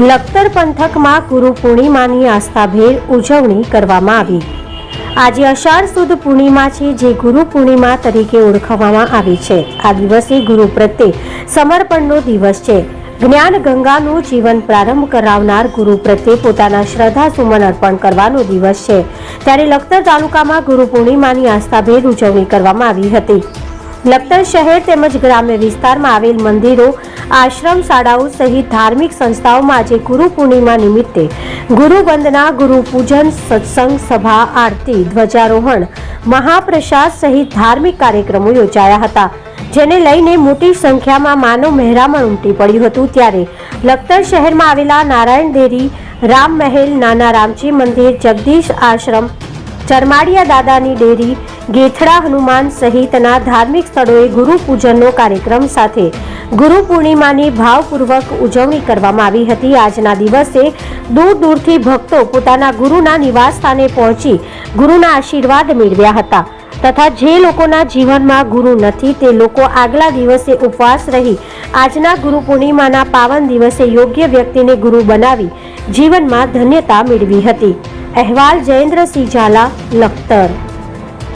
લખતર પંથકમાં ગુરુ પૂર્ણિમાની આસ્થાભેર ઉજવણી કરવામાં આવી. આજે અષાઢ સુદ પૂર્ણિમા છે, જે ગુરુ પૂર્ણિમા તરીકે ઓળખવામાં આવી છે. આ દિવસે ગુરુ પ્રત્યે સમર્પણનો દિવસ છે. જ્ઞાન ગંગાનું જીવન પ્રારંભ કરાવનાર ગુરુ પ્રત્યે પોતાના શ્રદ્ધા સુમન અર્પણ કરવાનો દિવસ છે. ત્યારે લખતર તાલુકામાં ગુરુ પૂર્ણિમાની આસ્થાભેર ઉજવણી કરવામાં આવી હતી. લખતર શહેર તેમજ ગ્રામ્ય વિસ્તારમાં આવેલ મંદિરો, આશ્રમ શાળાઓ સહિત ધાર્મિક સંસ્થાઓમાં આજે ગુરુ પૂર્ણિમા નિમિત્તે ગુરુ વંદના, ગુરુ પૂજન, સત્સંગ, સભા, આરતી, ધ્વજારોહણ, મહાપ્રસાદ સહિત ધાર્મિક કાર્યક્રમો યોજાયા હતા, જેને લઈને મોટી સંખ્યામાં માનવ મહેરામણ ઉમટી પડ્યું હતું. ત્યારે લખતર શહેરમાં આવેલા નારાયણ દેરી, રામ મહેલ, નાના રામજી મંદિર, જગદીશ આશ્રમ ચરમાડિયા દાદાની ડેરી ગેથડા હનુમાન સહિતના ધાર્મિક સ્થળોએ ગુરુ પૂજનનો કાર્યક્રમ સાથે ગુરુ પૂર્ણિમાની ભાવપૂર્વક ઉજવણી કરવામાં આવી હતી. આજના દિવસે દૂર દૂરથી ભક્તો પોતાના ગુરુના નિવાસ સ્થાને પહોંચી ગુરુના આશીર્વાદ મેળવ્યા હતા તથા જે લોકોના જીવનમાં ગુરુ નથી તે લોકો આગલા દિવસે ઉપવાસ રહી આજના ગુરુ પૂર્ણિમાના પાવન દિવસે યોગ્ય વ્યક્તિને ગુરુ બનાવી જીવનમાં ધન્યતા મેળવી હતી. અહેવાલ જયેન્દ્રસિંહ ઝાલા લખતર.